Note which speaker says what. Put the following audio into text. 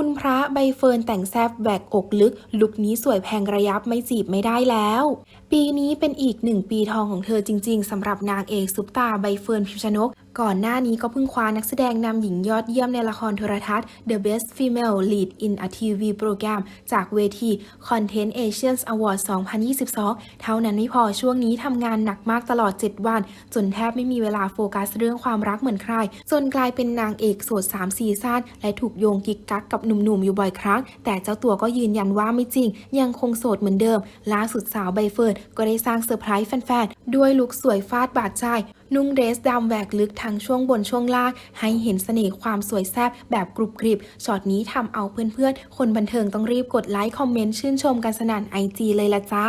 Speaker 1: คุณพระใบเฟิร์นแต่งแซบแบกอกลึก ลุคนี้สวยแพงระยับไม่จีบไม่ได้แล้ว ปีนี้เป็นอีกหนึ่งปีทองของเธอจริง ๆสำหรับนางเอกซุปตาใบเฟิร์นพิมชนก ก่อนหน้านี้ก็เพิ่งคว้านักแสดงนำหญิงยอดเยี่ยมในละครโทรทัศน์ The Best Female Lead in a TV Program จากเวที Content Asians Award 2022 เท่านั้นไม่พอช่วงนี้ทำงานหนักมากตลอด 7 วัน จนแทบไม่มีเวลาโฟกัสเรื่องความรักเหมือนใคร จนกลายเป็นนางเอกโสด3ซีซั่นและถูกโยงกิกกักกับหนุ่มๆ อยู่บ่อยครั้ง แต่เจ้าตัวก็ยืนยันว่าไม่จริง ยังคงโสดเหมือนเดิม ล่าสุดสาวใบเฟิร์นก็ได้สร้างเซอร์ไพรส์แฟน ด้วยลุคสวยฟาดบาดใจ นุ่งเดรสดำแหวกลึกทั้งช่วงบนช่วงล่าง ให้เห็นเสน่ห์ความสวยแซ่บแบบกรุบกริบ ช็อตนี้ทำเอาเพื่อนๆ คนบันเทิงต้องรีบกดไลค์ คอมเมนต์ ชื่นชมกันสนั่นไอจีเลยละจ้า